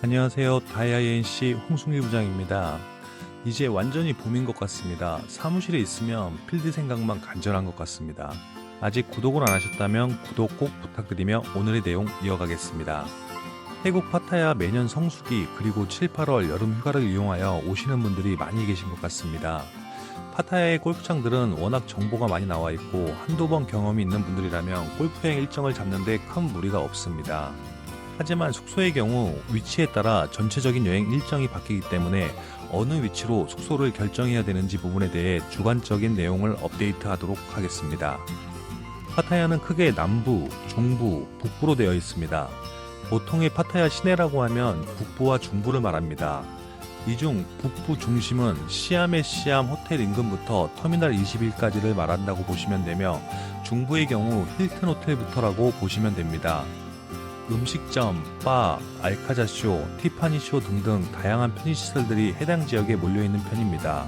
안녕하세요. 다이아이NC 홍승일 부장입니다. 이제 완전히 봄인 것 같습니다. 사무실에 있으면 필드 생각만 간절한 것 같습니다. 아직 구독을 안 하셨다면 구독 꼭 부탁드리며 오늘의 내용 이어가겠습니다. 태국 파타야 매년 성수기 그리고 7, 8월 여름 휴가를 이용하여 오시는 분들이 많이 계신 것 같습니다. 파타야의 골프장들은 워낙 정보가 많이 나와 있고 한두 번 경험이 있는 분들이라면 골프여행 일정을 잡는데 큰 무리가 없습니다. 하지만 숙소의 경우 위치에 따라 전체적인 여행 일정이 바뀌기 때문에 어느 위치로 숙소를 결정해야 되는지 부분에 대해 주관적인 내용을 업데이트하도록 하겠습니다. 파타야는 크게 남부, 중부, 북부로 되어 있습니다. 보통의 파타야 시내라고 하면 북부와 중부를 말합니다. 이 중 북부 중심은 시암의 시암 호텔 인근부터 터미널 21까지를 말한다고 보시면 되며 중부의 경우 힐튼 호텔부터라고 보시면 됩니다. 음식점, 바, 알카자쇼, 티파니쇼 등등 다양한 편의시설들이 해당 지역에 몰려있는 편입니다.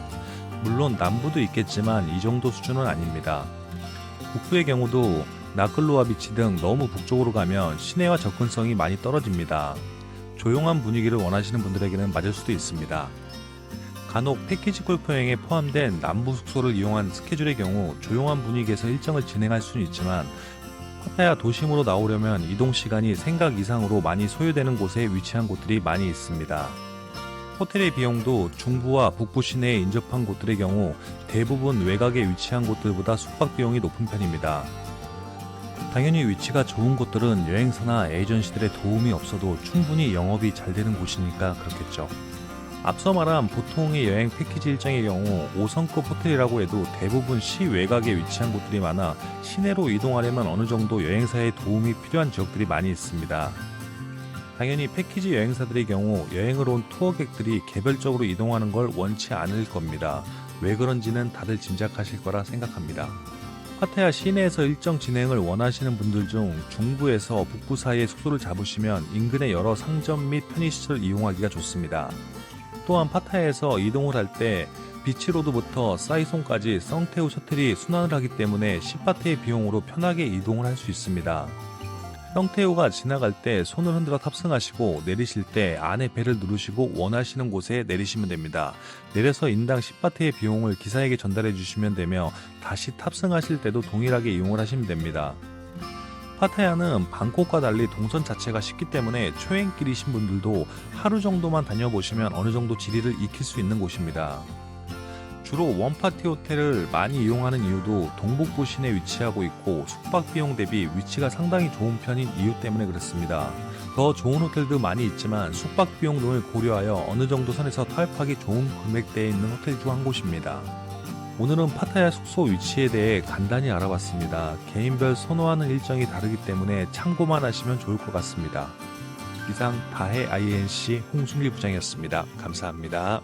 물론 남부도 있겠지만 이 정도 수준은 아닙니다. 북부의 경우도 나클로와 비치 등 너무 북쪽으로 가면 시내와 접근성이 많이 떨어집니다. 조용한 분위기를 원하시는 분들에게는 맞을 수도 있습니다. 간혹 패키지 골프 여행에 포함된 남부 숙소를 이용한 스케줄의 경우 조용한 분위기에서 일정을 진행할 수는 있지만 파타야 도심으로 나오려면 이동 시간이 생각 이상으로 많이 소요되는 곳에 위치한 곳들이 많이 있습니다. 호텔의 비용도 중부와 북부 시내에 인접한 곳들의 경우 대부분 외곽에 위치한 곳들보다 숙박 비용이 높은 편입니다. 당연히 위치가 좋은 곳들은 여행사나 에이전시들의 도움이 없어도 충분히 영업이 잘 되는 곳이니까 그렇겠죠. 앞서 말한 보통의 여행 패키지 일정의 경우 5성급 호텔이라고 해도 대부분 시 외곽에 위치한 곳들이 많아 시내로 이동하려면 어느 정도 여행사의 도움이 필요한 지역들이 많이 있습니다. 당연히 패키지 여행사들의 경우 여행을 온 투어객들이 개별적으로 이동하는 걸 원치 않을 겁니다. 왜 그런지는 다들 짐작하실 거라 생각합니다. 파타야 시내에서 일정 진행을 원하시는 분들 중 중부에서 북부 사이에 숙소를 잡으시면 인근의 여러 상점 및 편의시설을 이용하기가 좋습니다. 또한 파타야에서 이동을 할 때 비치로드부터 사이송까지 성태우 셔틀이 순환을 하기 때문에 10바트의 비용으로 편하게 이동을 할 수 있습니다. 성태우가 지나갈 때 손을 흔들어 탑승하시고 내리실 때 안에 배를 누르시고 원하시는 곳에 내리시면 됩니다. 내려서 인당 10바트의 비용을 기사에게 전달해 주시면 되며 다시 탑승하실 때도 동일하게 이용을 하시면 됩니다. 파타야는 방콕과 달리 동선 자체가 쉽기 때문에 초행길이신 분들도 하루 정도만 다녀보시면 어느 정도 지리를 익힐 수 있는 곳입니다. 주로 원파티 호텔을 많이 이용하는 이유도 동북부 시내에 위치하고 있고 숙박 비용 대비 위치가 상당히 좋은 편인 이유 때문에 그렇습니다. 더 좋은 호텔도 많이 있지만 숙박 비용 등을 고려하여 어느 정도 선에서 타협하기 좋은 금액대에 있는 호텔 중 한 곳입니다. 오늘은 파타야 숙소 위치에 대해 간단히 알아봤습니다. 개인별 선호하는 일정이 다르기 때문에 참고만 하시면 좋을 것 같습니다. 이상 다해 INC 홍순길 부장이었습니다. 감사합니다.